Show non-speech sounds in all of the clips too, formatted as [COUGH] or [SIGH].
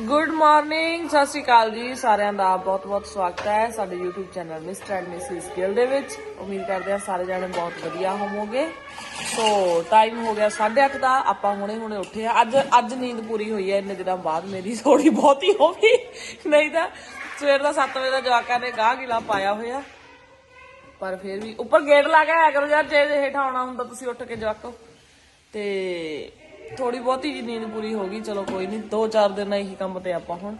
Good morning ਸਤਿ ਸ਼੍ਰੀ ਅਕਾਲ ਜੀ, ਸਾਰਿਆਂ ਦਾ ਬਹੁਤ-ਬਹੁਤ ਸਵਾਗਤ ਹੈ ਸਾਡੇ YouTube channel Mr and Mrs Gill ਦੇ ਵਿੱਚ। ਉਮੀਦ ਕਰਦੇ ਹਾਂ ਸਾਰੇ ਜਾਣੇ ਬਹੁਤ ਵਧੀਆ ਹੋਵੋਗੇ। ਸੋ ਟਾਈਮ ਹੋ ਗਿਆ 8:30 ਦਾ, ਆਪਾਂ ਹੁਣੇ ਹੁਣੇ ਉੱਠੇ ਆ ਅੱਜ ਅੱਜ ਨੀਂਦ ਪੂਰੀ ਹੋਈ ਹੈ, ਇੰਨੇ ਦਿਨਾਂ ਬਾਅਦ ਮੇਰੀ [LAUGHS] ਥੋੜੀ ਬਹੁਤੀ ਹੋ ਗਈ। ਨਹੀਂ ਤਾਂ ਸਵੇਰ ਦਾ 7 ਵਜੇ ਦਾ ਜਵਾਕਾਂ ਨੇ ਗਾਹ ਗਿਲਾ ਪਾਇਆ ਹੋਇਆ। ਪਰ ਫਿਰ ਵੀ ਉੱਪਰ ਗੇਟ ਲਾ ਕੇ ਆਇਆ ਕਰੋ ਯਾਰ, ਜੇ ਹੇਠਾਂ ਆਉਣਾ ਹੁੰਦਾ ਤੁਸੀਂ ਉੱਠ ਕੇ ਜਵਾਕੋ। ਤੇ ਥੋੜੀ ਬਹੁਤੀ ਜੀ ਨੀਂਦ ਪੂਰੀ ਹੋ ਗਈ, ਚਲੋ ਕੋਈ ਨਹੀਂ ਦੋ ਚਾਰ ਦਿਨ ਇਹੀ ਕੰਮ ਤੇ ਆਪਾਂ ਹੁਣ।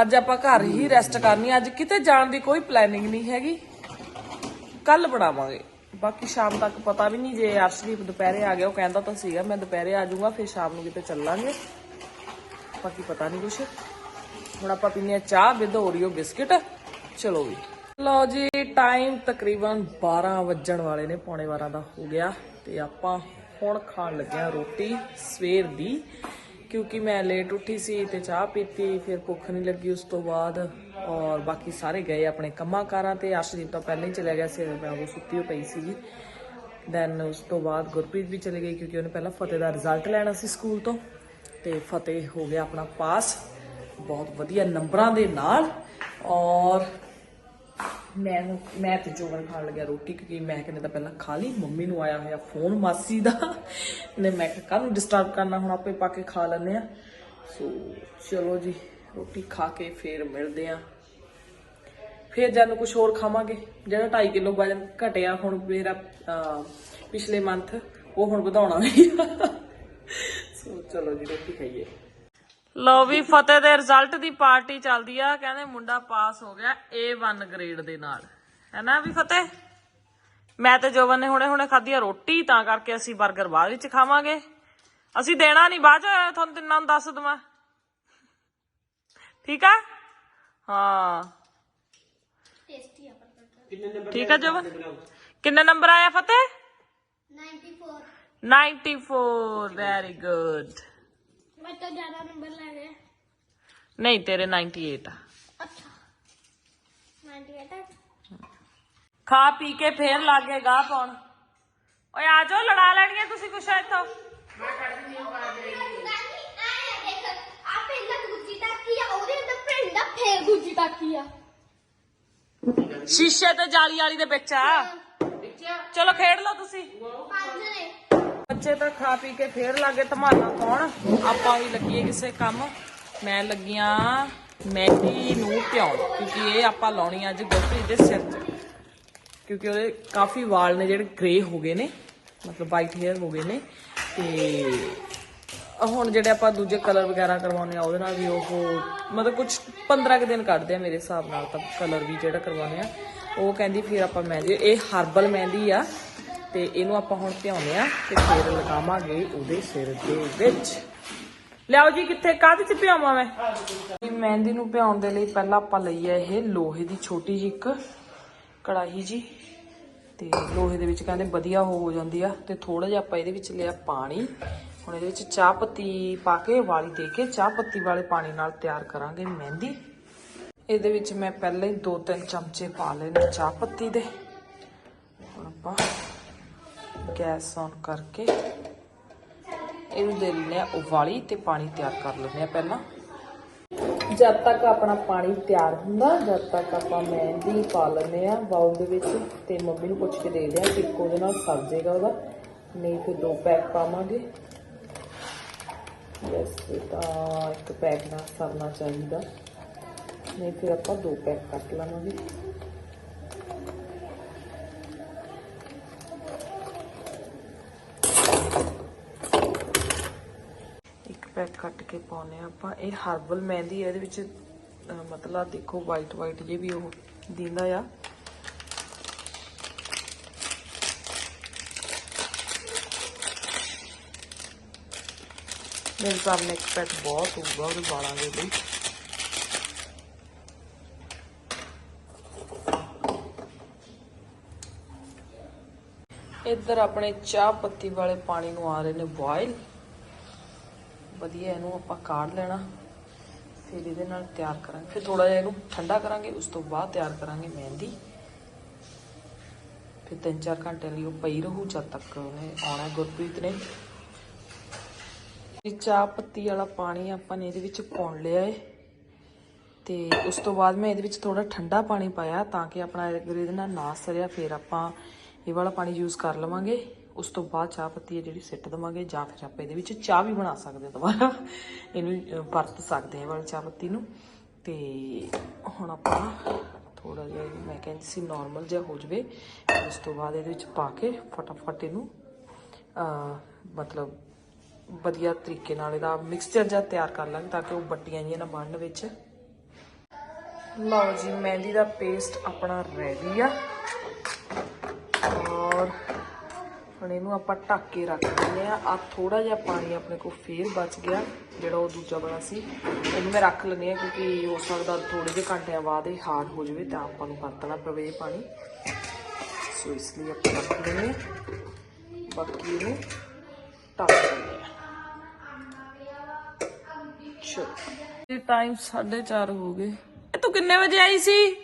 ਅੱਜ ਆਪਾਂ ਘਰ ਹੀ ਰੈਸਟ ਕਰਨੀ, ਅੱਜ ਕਿਤੇ ਜਾਣ ਦੀ ਕੋਈ ਪਲੈਨਿੰਗ ਨਹੀਂ ਹੈਗੀ। ਕੱਲ ਬਣਾਵਾਂਗੇ। ਬਾਕੀ ਸ਼ਾਮ ਤੱਕ ਪਤਾ ਵੀ ਨਹੀਂ ਜੇ ਅਰਸ਼ਦੀਪ ਦੁਪਹਿਰੇ ਆ ਗਿਆ, ਉਹ ਕਹਿੰਦਾ ਤਾਂ ਸੀਗਾ, ਮੈਂ ਦੁਪਹਿਰੇ ਆ ਜਾਊਂਗਾ, ਫਿਰ ਸ਼ਾਮ ਨੂੰ ਕਿਤੇ ਚੱਲਾਂਗੇ। ਬਾਕੀ ਪਤਾ ਨਹੀਂ ਕੁਛ। ਹੁਣ ਆਪਾਂ ਪੀਨੇ ਆ ਚਾਹ ਵਿਦ ਓਰੀਓ ਬਿਸਕਿਟ ਚਲੋ ਵੀ। ਲਓ ਜੀ ਟਾਈਮ ਤਕਰੀਬਨ 12 ਵੱਜਣ ਵਾਲੇ ਨੇ, ਪੌਣੇ 12 ਦਾ ਹੋ ਗਿਆ, ਤੇ ਆਪਾਂ ਹੁਣ ਖਾਣ ਲੱਗਿਆ ਰੋਟੀ ਸਵੇਰ ਦੀ, ਕਿਉਂਕਿ ਮੈਂ ਲੇਟ ਉੱਠੀ ਸੀ ਤੇ ਚਾਹ ਪੀਤੀ, ਫਿਰ ਭੁੱਖ ਨਹੀਂ ਲੱਗੀ ਉਸ ਤੋਂ ਬਾਅਦ ਔਰ ਬਾਕੀ ਸਾਰੇ ਗਏ ਆਪਣੇ ਕੰਮਾਂ ਕਾਰਾਂ ਤੇ। ਅਰਸ਼ਦੀਪ ਤਾਂ ਪਹਿਲਾਂ ਹੀ ਚਲਾ ਗਿਆ ਸੀ, ਮੈਂ ਉਹ ਸੁੱਤੀ ਹੋਈ ਪਈ ਸੀਗੀ। ਦੈਨ ਉਸ ਤੋਂ ਬਾਅਦ ਗੁਰਪ੍ਰੀਤ ਵੀ ਚਲੇ ਗਈ, ਕਿਉਂਕਿ ਉਹਨੇ ਪਹਿਲਾਂ ਫਤਿਹ ਦਾ ਰਿਜ਼ਲਟ ਲੈਣਾ ਸੀ ਸਕੂਲ ਤੋਂ। ਤੇ ਫਤਿਹ ਹੋ ਗਿਆ ਆਪਣਾ ਪਾਸ ਬਹੁਤ ਵਧੀਆ ਨੰਬਰਾਂ ਦੇ ਨਾਲ ਔਰ ਮੈਂ ਮੈਂ ਤੇ ਜੋਗਨ ਖਾਣ ਲੱਗਿਆ ਰੋਟੀ, ਕਿਉਂਕਿ ਮੈਂ ਕਹਿੰਦਾ ਤਾਂ ਪਹਿਲਾਂ ਖਾ ਲਈ, ਮੰਮੀ ਨੂੰ ਆਇਆ ਹੋਇਆ ਫੋਨ, ਮਾਸੀ ਦਾ। ਨੇ ਮੈਂ ਕਿਹਾ, ਕਾਹਨੂੰ ਡਿਸਟਰਬ ਕਰਨਾ, ਹੁਣ ਆਪੇ ਪਾ ਕੇ ਖਾ ਲੈਂਦੇ ਆ। ਸੋ ਚਲੋ ਜੀ, ਰੋਟੀ ਖਾ ਕੇ ਫੇਰ ਮਿਲਦੇ ਆ। ਫੇਰ ਜਦ ਨੂੰ ਕੁਝ ਹੋਰ ਖਾਵਾਂਗੇ, ਜਿਹੜਾ 2.5 ਕਿਲੋ ਵਜਨ ਘਟਿਆ ਹੁਣ ਮੇਰਾ ਪਿਛਲੇ ਮੰਥ ਉਹ ਹੁਣ ਵਧਾਉਣਾ ਵੀ ਸੋ ਚਲੋ ਜੀ, ਰੋਟੀ ਖਾਈਏ। ਲਓ ਵੀ ਫਤਿਹ ਦੇ ਰਿਜ਼ਲਟ ਦੀ ਪਾਰਟੀ ਚੱਲਦੀ ਆ। ਕਹਿੰਦੇ ਮੁੰਡਾ ਪਾਸ ਹੋ ਗਿਆ A1 ਗ੍ਰੇਡ ਦੇ ਨਾਲ। ਹੈਨਾ ਵੀ ਫਤਿਹ? ਮੈਂ ਤੇ ਜੋਬਨ ਨੇ ਹੁਣੇ ਹੁਣੇ ਖਾਧੀ ਆ ਰੋਟੀ ਤਾਂ ਕਰਕੇ ਅਸੀਂ 버ਗਰ ਬਾਅਦ ਵਿੱਚ ਖਾਵਾਂਗੇ। ਅਸੀਂ ਦੇਣਾ ਨਹੀਂ ਬਾਅਦ ਚ ਤੁਹਾਨੂੰ ਤਿੰਨਾਂ ਨੂੰ ਦੱਸ ਦਵਾਂ। ਠੀਕ ਆ? ਹਾਂ। ਟੇਸਟੀ ਆ ਪਰ ਠੀਕ ਆ ਜੋਬਨ? ਕਿੰਨੇ ਨੰਬਰ ਆਇਆ ਫਤਿਹ? 94 94 ਵੈਰੀ ਗੁੱਡ ਮੈਂ ਤਾਂ ਜ਼ਿਆਦਾ ਨੰਬਰ ਲੈ ਗਿਆ ਨਹੀਂ ਤੇਰੇ 98 ਆ। ਅੱਛਾ। 98 ਖਾ ਪੀ ਕੇ ਫੇਰ ਲੱਗੇ ਗਾਹ ਪਾਉਣ। ਓਏ ਆ ਜਾਓ ਲੜਾ ਲੈਣੀਆਂ ਤੁਸੀਂ ਕੁਛ ਇੱਥੋਂ। ਸ਼ੀਸ਼ੇ ਤੇ ਜਾਲੀ ਵਾਲੀ ਦੇ ਵਿੱਚ ਆ। ਚਲੋ ਖੇਡ ਲਓ ਤੁਸੀਂ। ਬੱਚੇ ਤਾਂ ਖਾ ਪੀ ਕੇ ਫੇਰ ਲੱਗੇ ਧਮਾਲਾ ਪਾਉਣ ਆਪਾਂ ਵੀ ਲੱਗੀਏ ਕਿਸੇ ਕੰਮ। ਮੈਂ ਲੱਗੀਆਂ ਮਹਿੰਦੀ ਨੂੰ ਪਿਆਉਣ ਕਿਉਂਕਿ ਇਹ ਆਪਾਂ ਲਾਉਣੀ ਆ ਅੱਜ ਗੁਰਪ੍ਰੀਤ ਦੇ ਸਿਰ 'ਚ ਕਿਉਂਕਿ ਉਹਦੇ ਕਾਫੀ ਵਾਲ ਨੇ ਜਿਹੜੇ ਗ੍ਰੇ ਹੋ ਗਏ ਨੇ, ਮਤਲਬ ਵਾਈਟ ਹੇਅਰ ਹੋ ਗਏ ਨੇ, ਤੇ ਹੁਣ ਜਿਹੜੇ ਆਪਾਂ ਦੂਜੇ ਕਲਰ ਵਗੈਰਾ ਕਰਵਾਉਨੇ ਆ, ਉਹਦੇ ਨਾਲ ਵੀ ਉਹ ਮਤਲਬ ਕੁਝ 15 ਕੁ ਦਿਨ ਕੱਢਦੇ ਆ ਮੇਰੇ ਹਿਸਾਬ ਨਾਲ ਤਾਂ ਕਲਰ ਵੀ ਜਿਹੜਾ ਕਰਵਾਉਨੇ ਆ। ਉਹ ਕਹਿੰਦੀ ਫਿਰ ਆਪਾਂ ਮਹਿੰਦੀ, ਇਹ ਹਰਬਲ ਮਹਿੰਦੀ ਆ। ਤੇ ਇਹਨੂੰ ਆਪਾਂ ਹੁਣ ਭਿਆਉਂਦੇ ਆ ਤੇ ਫਿਰ ਲਗਾਵਾਂਗੇ ਉਹਦੇ ਸਿਰ ਦੇ ਵਿੱਚ। ਲਿਆਓ ਜੀ, ਕਿੱਥੇ, ਕਾਹਦੇ ਚ ਭਿਆਵਾਂ ਮੈਂ? ਮਹਿੰਦੀ ਨੂੰ ਭਿਆਉਣ ਦੇ ਲਈ ਪਹਿਲਾਂ ਆਪਾਂ ਲਈ ਹੈ ਇਹ ਲੋਹੇ ਦੀ ਛੋਟੀ ਜਿਹੀ ਇੱਕ ਕੜਾਹੀ ਜੀ। ਤੇ ਲੋਹੇ ਦੇ ਵਿੱਚ ਕਹਿੰਦੇ ਵਧੀਆ ਹੋ ਜਾਂਦੀ ਆ ਤੇ ਥੋੜਾ ਜਿਹਾ ਆਪਾਂ ਇਹਦੇ ਵਿੱਚ ਲਿਆ ਪਾਣੀ। ਹੁਣ ਇਹਦੇ ਵਿੱਚ ਚਾਹ ਪੱਤੀ ਪਾ ਕੇ ਵਾਲੀ ਦੇ ਕੇ ਚਾਹ ਪੱਤੀ ਵਾਲੇ ਪਾਣੀ ਨਾਲ ਤਿਆਰ ਕਰਾਂਗੇ ਮਹਿੰਦੀ। ਇਹਦੇ ਵਿੱਚ ਮੈਂ ਪਹਿਲਾਂ ਹੀ 2-3 ਚਮਚੇ ਪਾ ਲਏ ਨੇ ਚਾਹ ਪੱਤੀ ਦੇ। ਹੁਣ ਆਪਾਂ ਗੈਸ ਔਨ ਕਰਕੇ ਇਹਨੂੰ ਦੇ ਲੈਂਦੇ ਆ ਉਬਾਲੀ ਤੇ ਪਾਣੀ ਤਿਆਰ ਕਰ ਲੈਂਦੇ ਆ ਪਹਿਲਾਂ। ਜਦ ਤੱਕ ਆਪਣਾ ਪਾਣੀ ਤਿਆਰ ਹੁੰਦਾ, ਜਦ ਤੱਕ ਆਪਾਂ ਮਹਿੰਦੀ ਪਾ ਲੈਂਦੇ ਆ ਬਾਉਲ ਦੇ ਵਿੱਚ ਤੇ ਮੰਮੀ ਨੂੰ ਪੁੱਛ ਕੇ ਦੇ ਦਿਆ ਕਿ ਇੱਕੋ ਦੇ ਨਾਲ ਸਰ ਜਾਏਗਾ ਉਹਦਾ, ਨਹੀਂ ਫਿਰ ਦੋ ਪੈਕ ਪਾਵਾਂਗੇ। ਯਸ ਤਾਂ ਇੱਕ ਪੈਕ ਨਾਲ ਸਰਨਾ ਚਾਹੀਦਾ। ਨਹੀਂ ਫਿਰ ਆਪਾਂ ਦੋ ਪੈਕ ਕੱਟ ਲਵਾਂਗੇ ਇੱਕ ਪੈਕ ਕੱਟ ਕੇ ਪਾਉਨੇ ਆ ਆਪਾਂ। ਇਹ ਹਰਬਲ ਮਹਿੰਦੀ ਹੈ, ਇਹਦੇ ਵਿੱਚ ਮਤਲਬ ਦੇਖੋ ਵਾਈਟ ਵਾਈਟ ਜੇ ਵੀ ਉਹ ਦਿੰਦਾ ਆ। ਮੇਰੇ ਸਾਹਮਣੇ ਇੱਕ ਪੈਕ ਬਹੁਤ ਹੋਊਗਾ ਉਹਦੇ ਵਾਲਾਂ ਦੇ ਲਈ। ਇੱਧਰ ਆਪਣੇ ਚਾਹ ਪੱਤੀ ਵਾਲੇ ਪਾਣੀ ਨੂੰ ਆ ਰਹੇ ਨੇ ਬੋਇਲ ਵਧੀਆ ਇਹਨੂੰ ਆਪਾਂ ਕਾੜ ਲੈਣਾ, ਫਿਰ ਇਹਦੇ ਨਾਲ ਤਿਆਰ ਕਰਾਂਗੇ। ਫਿਰ ਥੋੜਾ ਜਿਹਾ ਇਹਨੂੰ ਠੰਡਾ ਕਰਾਂਗੇ, ਉਸ ਤੋਂ ਬਾਅਦ ਤਿਆਰ ਕਰਾਂਗੇ ਮਹਿੰਦੀ। ਫਿਰ 3-4 ਘੰਟੇ ਲਈ ਉਹ ਪਈ ਰਹੂ ਜਦ ਤੱਕ ਉਹਨੇ ਆਉਣਾ ਗੁਰਪ੍ਰੀਤ ਨੇ। ਇਹ ਚਾਹ ਪੱਤੀ ਵਾਲਾ ਪਾਣੀ ਆਪਾਂ ਨੇ ਇਹਦੇ ਵਿੱਚ ਪਾਉਣ ਲਿਆ ਏ। ਤੇ ਉਸ ਤੋਂ ਬਾਅਦ ਮੈਂ ਇਹਦੇ ਵਿੱਚ ਥੋੜਾ ਠੰਡਾ ਪਾਣੀ ਪਾਇਆ ਤਾਂ ਕਿ ਆਪਣਾ ਇਹਦੇ ਨਾਲ ਨਾ ਸਰਿਆ, ਫਿਰ ਆਪਾਂ ਇਹ ਵਾਲਾ ਪਾਣੀ ਯੂਜ਼ ਕਰ ਲਵਾਂਗੇ। ਉਸ ਤੋਂ ਬਾਅਦ ਚਾਹ ਪੱਤੀ ਹੈ ਜਿਹੜੀ ਸਿੱਟ ਦਵਾਂਗੇ ਜਾਂ ਫਿਰ ਆਪਾਂ ਇਹਦੇ ਵਿੱਚ ਚਾਹ ਵੀ ਬਣਾ ਸਕਦੇ ਹਾਂ ਦੁਬਾਰਾ। ਇਹਨੂੰ ਵਰਤ ਸਕਦੇ ਹਾਂ ਵਾਲੀ ਚਾਹ ਪੱਤੀ ਨੂੰ। ਤੇ ਹੁਣ ਆਪਾਂ ਥੋੜਾ ਜਿਹਾ ਮੈਂ ਕਹਿੰਦੀ ਸੀ ਨਾਰਮਲ ਜਿਹਾ ਹੋ ਜਵੇ। ਉਸ ਤੋਂ ਬਾਅਦ ਇਹਦੇ ਵਿੱਚ ਪਾ ਕੇ ਫਟਾਫਟ ਇਹਨੂੰ ਮਤਲਬ ਵਧੀਆ ਤਰੀਕੇ ਨਾਲ ਇਹਦਾ ਮਿਕਸਚਰ ਜਿਹਾ ਤਿਆਰ ਕਰ ਲਾਂਗੇ ਤਾਂ ਕਿ ਉਹ ਬੱਟੀਆਂ ਜਿਹੀਆਂ ਨਾ ਬਣਨ ਵਿੱਚ। ਲਓ ਜੀ, ਮਹਿੰਦੀ ਦਾ ਪੇਸਟ ਆਪਣਾ ਰੈਡੀ ਆ। ਔਰ ਹੁਣ ਇਹਨੂੰ ਆਪਾਂ ਢੱਕ ਕੇ ਰੱਖ ਦਿੰਦੇ ਆ ਆ ਥੋੜਾ ਜਿਹਾ ਪਾਣੀ ਆਪਣੇ ਕੋਲ ਫੇਰ ਬਚ ਗਿਆ, ਜਿਹੜਾ ਉਹ ਦੂਜਾ ਵਾਲਾ ਸੀ। ਇਹਨੂੰ ਮੈਂ ਰੱਖ ਲੈਂਦੀ ਆ ਕਿਉਂਕਿ ਹੋ ਸਕਦਾ ਥੋੜੇ ਜਿਹੇ ਘੰਟਿਆਂ ਬਾਅਦ ਇਹ ਹਾਰਡ ਹੋ ਜਾਵੇ ਤਾਂ ਆਪਾਂ ਨੂੰ ਵਰਤਣਾ ਪਵੇ ਪਾਣੀ। ਸੋ ਇਸ ਲਈ ਆਪਾਂ ਰੱਖ ਲੈਂਦੇ ਬਾਕੀ ਇਹਨੂੰ ਢੱਕ ਦਿੰਦੇ ਆ ਚਲੋ। ਇਹ ਟਾਈਮ 4:30 ਹੋ ਗਏ। ਇਹ ਤੂੰ ਕਿੰਨੇ ਵਜੇ ਆਈ ਸੀ?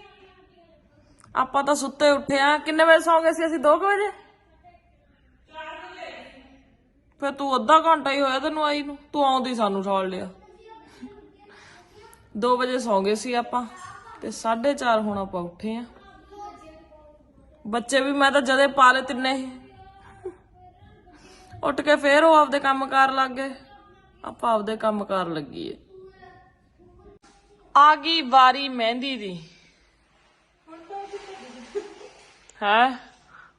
ਆਪਾਂ ਤਾਂ ਸੁੱਤੇ ਉੱਠੇ ਆ ਕਿੰਨੇ ਵਜੇ ਸੌਂ ਗਏ ਸੀ ਅਸੀਂ? 2 ਵਜੇ? ਫਿਰ ਤੂੰ ਅੱਧਾ ਘੰਟਾ ਹੀ ਹੋਇਆ ਤੈਨੂੰ ਆਈ ਨੂੰ। ਤੂੰ ਆਉਂਦੀ ਸਾਨੂੰ ਠਾਲ ਲਿਆ। 2 ਵਜੇ ਸੌਂ ਗਏ ਸੀ ਆਪਾਂ ਤੇ 4:30 ਹੁਣ ਆਪਾਂ ਉੱਠੇ ਆ। ਬੱਚੇ ਵੀ ਮੈਂ ਤਾਂ ਜਦੇ ਪਾਲੇ ਤਿੰਨੇ ਹੀ। ਉੱਠ ਕੇ ਫੇਰ ਉਹ ਆਪਦੇ ਕੰਮ ਕਾਰ ਲੱਗ ਗਏ। ਆਪਾਂ ਆਪਦੇ ਕੰਮ ਕਾਰ ਲੱਗੀਏ। ਆ ਗਈ ਵਾਰੀ ਮਹਿੰਦੀ ਦੀ। ਹੈ?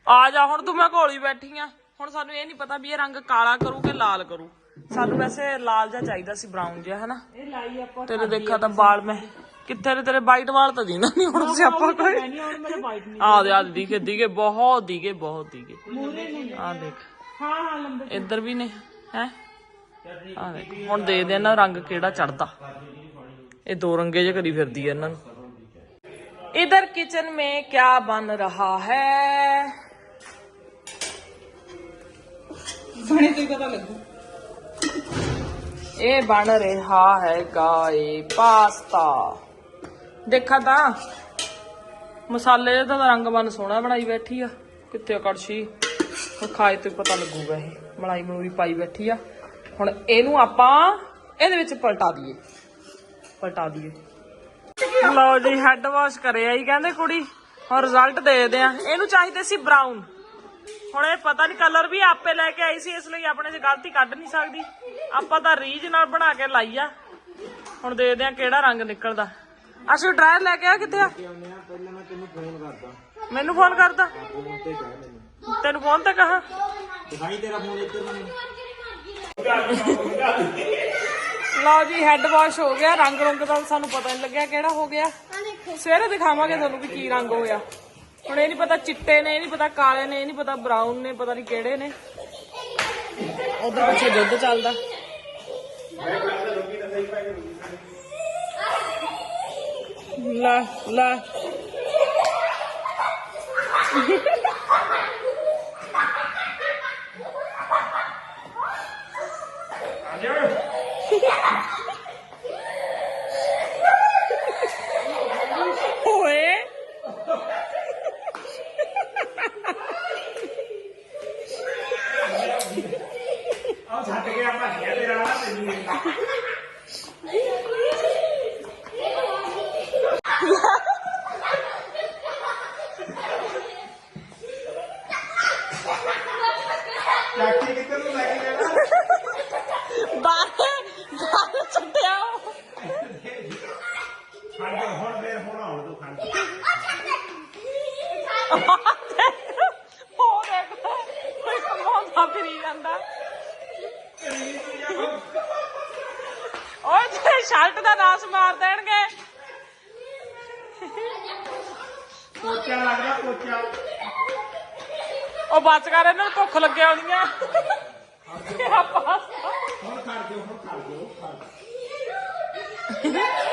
ਆ ਜਾ, ਹੁਣ ਤੂੰ ਮੈਂ ਘੋਲੀ ਬੈਠੀ ਆ। ਹੁਣ ਸਾਨੂੰ ਇਹ ਨਹੀਂ ਪਤਾ ਵੀ ਇਹ ਰੰਗ ਕਾਲਾ ਕਰੂ ਕਿ ਲਾਲ ਕਰੂ। ਸਾਨੂੰ ਵੈਸੇ ਲਾਲ ਜਿਹਾ ਚਾਹੀਦਾ ਸੀ ਬਰਾਊਨ ਜਿਹਾ ਹਨਾ? ਇਹ ਲਾਈ ਆਪਾਂ ਤੇਰੇ ਦੇਖਾ ਤਾਂ ਵਾਲ ਮੈਂ ਕਿੱਥੇ ਨੇ ਤੇਰੇ ਵਾਈਟ ਵਾਲ ਤਾਂ ਦਿੰਦਾ ਨਹੀਂ ਹੁਣ ਸਿਆਪਾ ਕੋਈ ਆ ਦੇ ਆ ਦਿਖੇ ਦਿਖੇ ਬਹੁਤ ਦਿਖੇ ਬਹੁਤ ਦਿਖੇ ਆ ਦੇਖ। ਹਾਂ ਹਾਂ ਲੰਬੇ ਇੱਧਰ ਵੀ ਨੇ ਹੈ? ਆ ਦੇਖ ਹੁਣ ਦੇ ਦੇ ਨਾ ਰੰਗ ਕਿਹੜਾ ਚੜਦਾ ਇਹ ਦੋ ਰੰਗੇ ਜੇ ਕਰੀ ਫਿਰਦੀ ਹੈ ਇਹਨਾਂ ਨੂੰ। ਇਧਰ ਕਿਚਨ ਮੇ ਕਿਆ ਬਣ ਰਹਾ ਹੈ? ਬਣੇ ਤੇ ਪਤਾ ਲੱਗੂ। ਇਹ ਬਣ ਰਿਹਾ ਹੈ ਗਾਏ ਪਾਸਤਾ। ਦੇਖਾ ਤਾਂ, ਮਸਾਲੇ ਦਾ ਤਾਂ ਰੰਗ ਬਨ ਸੋਹਣਾ ਬਣਾਈ ਬੈਠੀ ਆ। ਕਿੱਥੇ ਕੜਛੀ? ਖਾਏ ਤੇ ਪਤਾ ਲੱਗੂਗਾ ਇਹ ਮਲਾਈ ਮਲੂਈ ਪਾਈ ਬੈਠੀ ਆ। ਹੁਣ ਇਹਨੂੰ ਆਪਾਂ ਇਹਦੇ ਵਿੱਚ ਪਲਟਾ ਦਈਏ। ਪਲਟਾ ਦਈਏ। ਲਓ ਜੀ ਹੈੱਡ ਵਾਸ਼ ਕਰਿਆ ਹੀ ਕਹਿੰਦੇ ਕੁੜੀ, ਹੁਣ ਰਿਜ਼ਲਟ ਦੇ ਆ ਇਹਨੂੰ ਚਾਹੀਦੇ ਸੀ ਬਰਾਊਨ ਹੁਣ ਇਹ ਪਤਾ ਨਹੀਂ ਕਲਰ ਵੀ ਆਪੇ ਲੈ ਕੇ ਆਈ ਸੀ, ਇਸ ਲਈ ਆਪਣੇ 'ਚ ਗਲਤੀ ਕੱਢ ਨਹੀਂ ਸਕਦੀ। ਆਪਾਂ ਤਾਂ ਰੀਜ ਨਾਲ ਬਣਾ ਕੇ ਲਾਈ ਆ। ਹੁਣ ਦੇਖਦੇ ਆ ਕਿਹੜਾ ਰੰਗ ਨਿਕਲਦਾ। ਅਸੀਂ ਡਰਾਇਰ ਲੈ ਕੇ ਆ ਕਿੱਥੇ ਆ? ਮੈਨੂੰ ਫੋਨ ਕਰਦਾ। ਤੈਨੂੰ ਫੋਨ ਤੇ ਕਹਾ? ਦਿਖਾਈ ਤੇਰਾ ਫੋਨ ਇੱਧਰ ਮੈਨੂੰ ਲਓ ਜੀ ਹੈੱਡ ਵਾਸ਼ ਹੋ ਗਿਆ। ਰੰਗ ਰੰਗ ਦਾ ਸਾਨੂੰ ਪਤਾ ਨਹੀਂ ਲੱਗਿਆ ਕਿਹੜਾ ਹੋ ਗਿਆ। ਸਵੇਰੇ ਦਿਖਾਵਾਂਗੇ ਤੁਹਾਨੂੰ ਵੀ ਕੀ ਰੰਗ ਹੋਇਆ। ਹੁਣ ਇਹ ਨਹੀਂ ਪਤਾ ਚਿੱਟੇ ਨੇ ਇਹ ਨਹੀਂ ਪਤਾ ਕਾਲੇ ਨੇ ਇਹ ਨਹੀਂ ਪਤਾ ਬਰਾਊਨ ਨੇ ਪਤਾ ਨਹੀਂ ਕਿਹੜੇ ਨੇ। ਉਧਰ ਪਿੱਛੇ ਦੁੱਧ ਚੱਲਦਾ। ਲੈ ਲੈ। ਓਏ ਕਿੱਧਰ ਨੂੰ ਲੈ ਕੇ ਜਾਣਾ। ਬਾਹਰ ਬਾਹਰ ਛੱਡਿਆ ਜਾ ਹੁਣ ਫੇਰ ਹੁਣ ਆਉਣ ਤੂੰ ਖੜ [LAUGHS] ਜਾ ਉਹ ਦੇਖ ਕੋਈ ਕਮਾਉਂਦਾ ਫਿਰੀ ਜਾਂਦਾ ਓਏ ਤੇ ਸ਼ਰਟ ਦਾ ਨਾਸ ਮਾਰ ਦੇਣਗੇ ਪੋਚਾ ਲੱਗਦਾ ਪੋਚਾ ਉਹ ਬਚ ਕਰ ਇਹਨਾਂ ਨੂੰ ਭੁੱਖ ਲੱਗਿਆ ਹੋਣੀਆਂ ਤੇਰਾ ਹੁਣ ਖੜ ਜਾ ਹੁਣ ਖੜ ਜਾ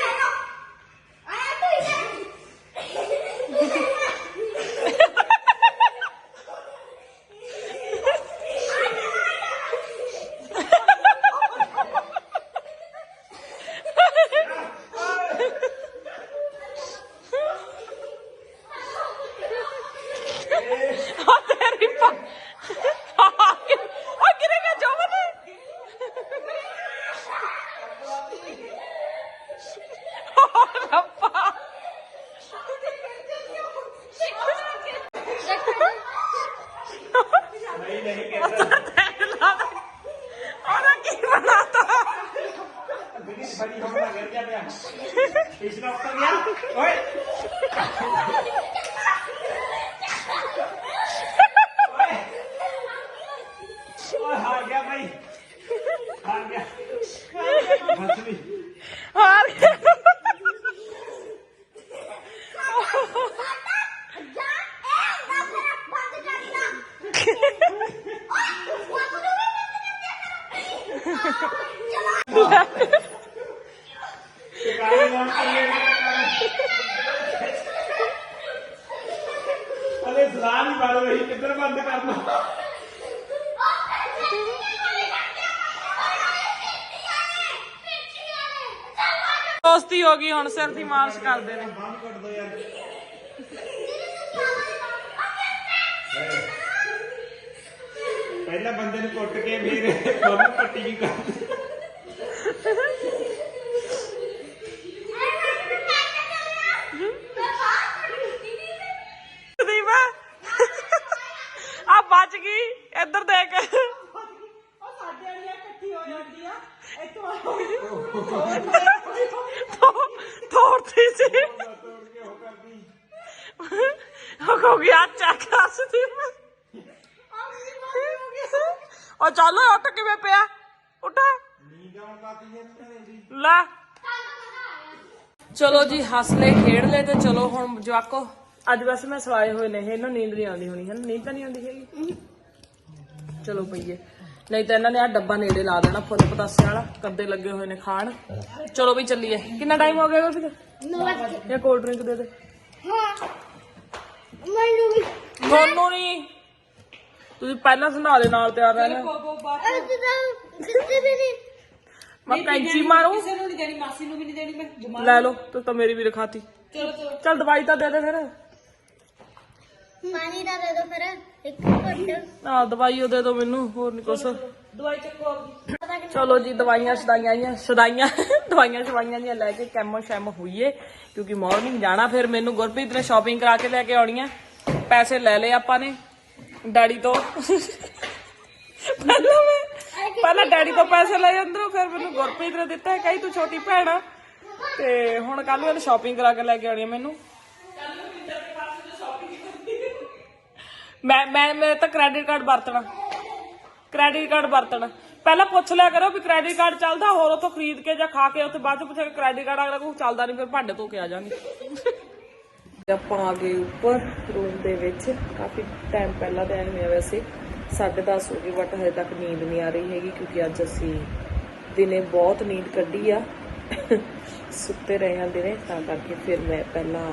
我走 ਸਿਰ ਦੀ ਮਾਲਿਸ਼ ਕਰਦੇ ਨੇ। ਬਾਹਰ ਕਰ ਦੋ ਯਾਰ। ਪਹਿਲਾਂ ਬੰਦੇ ਨੂੰ ਕੁੱਟ ਕੇ ਫਿਰ ਬਾਬੂ ਪੱਟੀ ਵੀ ਕਰ ਦੀਪ ਆ ਬਚ ਗਈ ਇੱਧਰ ਦੇਖ ਤੋੜਦੀ ਸੀ। ਉਹ ਕਰਦੀ ਗਿਆ ਚੱਕ ਹੱਸਦੀ ਉਹ ਚੱਲ ਉੱਠ ਕਿਵੇਂ ਪਿਆ? ਉੱਠ। ਲੈ। ਚਲੋ ਜੀ, ਹੱਸ ਲੈ, ਖੇਡ ਲੈ ਤੇ ਚਲੋ ਹੁਣ ਜਵਾਕੋ। ਅੱਜ ਵੈਸੇ ਮੈਂ ਸਵਾਏ ਹੋਏ ਨੇ ਇਹਨਾਂ ਨੀਂਦ ਨਹੀਂ ਆਉਂਦੀ ਹੋਣੀ ਹੈ ਨੀਂਦ ਤਾਂ ਨਹੀਂ ਆਉਂਦੀ ਹੈਗੀ? ਚਲੋ ਪਈਏ ਨਹੀਂ ਤਾਂ ਇਹਨਾਂ ਨੇ ਆ ਡੱਬਾ ਨੇੜੇ ਲਾ ਦੇਣਾ ਫੁੱਲ ਪਤਾਸੇ ਵਾਲਾ ਕੱਦੇ ਲੱਗੇ ਹੋਏ ਨੇ ਖਾਣ। ਚਲੋ ਵੀ ਚੱਲੀਏ। ਕਿੰਨਾ ਟਾਈਮ ਹੋ ਗਿਆ ਫਿਰ ਇਹ ਕੋਲਡ ਡਰਿੰਕ ਦੇ ਦੇ। ਮੈਨੂੰ ਵੀ ਤੁਹਾਨੂੰ ਨਹੀਂ ਤੁਸੀਂ ਪਹਿਲਾਂ ਸੰਭਾਲੇ ਨਾਲ ਤਿਆਰ ਰਹਿਣਾ। ਕਿਤੇ ਵੀ ਨਹੀਂ ਮੈਂ ਕੈਂਚੀ ਮਾਰੂ। ਕਿਸੇ ਨੂੰ ਨਹੀਂ ਦੇਣੀ ਮਾਸੀ ਨੂੰ ਵੀ ਨਹੀਂ ਦੇਣੀ ਮੈਂ ਲੈ ਲਓ ਤੂੰ ਤਾਂ ਮੇਰੀ ਵੀ ਰਖਾਤੀ। ਚਲੋ ਚਲੋ। ਚੱਲ ਦਵਾਈ ਤਾਂ ਦੇ ਦੇ ਫਿਰ। ਪਾਣੀ ਦਾ ਦੇ ਦੋ ਫਿਰ ਇੱਕ ਘੁੱਟ। ਆ ਦਵਾਈ ਉਹ ਦੇ ਦਿਓ ਮੈਨੂੰ ਹੋਰ ਨਹੀਂ ਕੁਛ। ਦਵਾਈ ਚੱਕੋ ਆਪਦੀ। ਚਲੋ ਜੀ ਦਵਾਈਆਂ ਛਦਾਈਆਂ ਆਈਆਂ ਛਦਾਈਆਂ ਦਵਾਈਆਂ ਛਵਾਈਆਂ ਦੀਆਂ ਲੈ ਕੇ ਕੈਮੋ ਸ਼ੈਮ ਹੋਈਏ ਕਿਉਂਕਿ ਮਾਰਨਿੰਗ ਜਾਣਾ ਫਿਰ ਮੈਨੂੰ ਗੁਰਪ੍ਰੀਤ ਨੇ ਸ਼ਾਪਿੰਗ ਕਰਾ ਕੇ ਲੈ ਕੇ ਆਉਣੀਆਂ। ਪੈਸੇ ਲੈ ਲਏ ਆਪਾਂ ਨੇ ਡੈਡੀ ਤੋਂ। ਪਹਿਲਾਂ ਮੈਂ ਪਹਿਲਾਂ ਡੈਡੀ ਤੋਂ ਪੈਸੇ ਲਏ ਅੰਦਰੋਂ ਫਿਰ ਮੈਨੂੰ ਗੁਰਪ੍ਰੀਤ ਨੇ ਦਿੱਤਾ ਕਹੀ ਤੂੰ ਛੋਟੀ ਭੈਣ ਆ। ਤੇ ਹੁਣ ਕੱਲ ਨੂੰ ਇਹਨੇ ਸ਼ਾਪਿੰਗ ਕਰਾ ਕੇ ਲੈ ਕੇ ਆਉਣੀ ਆ ਮੈਨੂੰ। ਮੈਂ ਮੈਂ ਮੈਂ ਤਾਂ ਕ੍ਰੈਡਿਟ ਕਾਰਡ ਵਰਤਣਾ। ਕ੍ਰੈਡਿਟ ਕਾਰਡ ਵਰਤਣਾ। ਪਹਿਲਾਂ ਪੁੱਛ ਲਿਆ ਕਰੋ ਵੀ ਕ੍ਰੈਡਿਟ ਕਾਰਡ ਚੱਲਦਾ, ਹੋਰ ਉਥੋਂ ਖਰੀਦ ਕੇ ਜਾਂ ਖਾ ਕੇ ਉੱਥੇ ਬਾਅਦ ਚ ਪੁੱਛਿਆ ਕ੍ਰੈਡਿਟ ਕਾਰਡ ਅਗਲਾ ਕੋਈ ਚੱਲਦਾ ਨਹੀਂ ਫਿਰ ਭਾਂਡੇ ਧੋ ਕੇ ਆ ਜਾਾਂਗੇ। ਆਪਾਂ ਆ ਗਏ ਉੱਪਰ ਰੂਮ ਦੇ ਵਿੱਚ, ਕਾਫੀ ਟਾਈਮ ਪਹਿਲਾਂ ਦਾ ਹੋਇਆ ਵੈਸੇ 10:30 ਹੋ ਗਏ ਬਟ ਹਜੇ ਤੱਕ ਨੀਂਦ ਨਹੀਂ ਆ ਰਹੀ ਹੈਗੀ, ਕਿਉਂਕਿ ਅੱਜ ਅਸੀਂ ਦਿਨੇ ਬਹੁਤ ਨੀਂਦ ਕੱਢੀ ਆ। ਸੁੱਤੇ ਰਹੇ ਹਾਂ ਦਿਨੇ, ਤਾਂ ਕਰਕੇ ਫਿਰ ਮੈਂ ਪਹਿਲਾਂ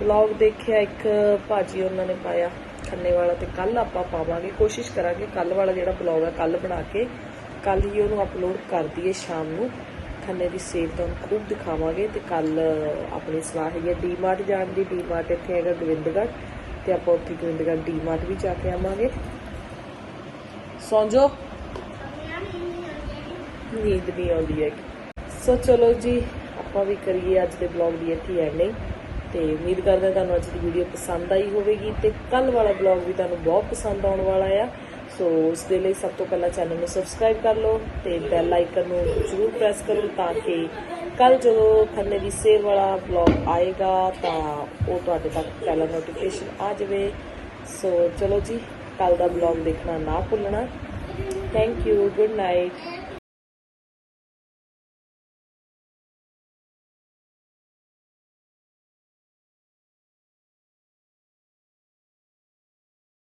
ਵਲੌਗ ਦੇਖਿਆ, ਇੱਕ ਭਾਜੀ ਉਹਨਾਂ ਨੇ ਪਾਇਆ। ਖੰਨੇ ਵਾਲਾ ਤੇ ਕੱਲ ਆਪਾਂ ਪਾਵਾਂਗੇ, ਕੋਸ਼ਿਸ਼ ਕਰਾਂਗੇ ਕੱਲ ਵਾਲਾ ਜਿਹੜਾ ਵਲੌਗ ਹੈ ਕੱਲ ਬਣਾ ਕੇ ਕੱਲ ਹੀ ਉਹਨੂੰ ਅਪਲੋਡ ਕਰ ਦਈਏ ਸ਼ਾਮ ਨੂੰ। ਖੰਨੇ ਦੀ ਸੇਲ ਤੁਹਾਨੂੰ ਖੂਬ ਦਿਖਾਵਾਂਗੇ ਤੇ ਕੱਲ ਆਪਣੀ ਸਲਾਹ ਹੈਗੀ ਡੀਮਾਰਟ ਜਾਣ ਦੀ। ਡੀਮਾਰਟ ਇੱਥੇ ਹੈਗਾ ਗੋਬਿੰਦਗੜ ਤੇ ਆਪਾਂ ਉੱਥੇ ਗੋਬਿੰਦਗੜ੍ਹ ਡੀਮਾਰਟ ਵੀ ਜਾ ਕੇ ਆਵਾਂਗੇ। ਸੌਂਜੋ, ਨੀਂਦ ਨਹੀਂ ਆਉਂਦੀ ਹੈ ਸੋ ਚਲੋ ਜੀ, ਆਪਾਂ ਵੀ ਕਰੀਏ ਅੱਜ ਦੇ ਵਲੌਗ ਦੀ ਇੱਥੇ ਐਂਡਿੰਗ ਤੇ ਉਮੀਦ ਕਰਦੇ ਹਾਂ ਤੁਹਾਨੂੰ ਅੱਜ ਦੀ ਵੀਡੀਓ ਪਸੰਦ ਆਈ ਹੋਵੇਗੀ ਤੇ ਕੱਲ ਵਾਲਾ ਵਲੌਗ ਵੀ ਤੁਹਾਨੂੰ ਬਹੁਤ ਪਸੰਦ ਆਉਣ ਵਾਲਾ ਆ। ਸੋ ਉਸ ਦੇ ਲਈ ਸਭ ਤੋਂ ਪਹਿਲਾਂ ਚੈਨਲ ਨੂੰ ਸਬਸਕ੍ਰਾਈਬ ਕਰ ਲਓ ਤੇ ਬੈਲ ਆਈਕਨ ਨੂੰ ਜ਼ਰੂਰ ਪ੍ਰੈਸ ਕਰੋ ਤਾਂ ਕਿ ਕੱਲ ਜਦੋਂ ਖੰਨੇ ਦੀ ਸੇਲ ਵਾਲਾ ਵਲੌਗ ਆਏਗਾ ਤਾਂ ਉਹ ਤੁਹਾਡੇ ਤੱਕ ਪਹਿਲਾਂ ਨੋਟੀਫਿਕੇਸ਼ਨ ਆ ਜਾਵੇ। ਸੋ ਚਲੋ ਜੀ ਕੱਲ ਦਾ ਵਲੌਗ ਦੇਖਣਾ ਨਾ ਭੁੱਲਣਾ। Thank you good night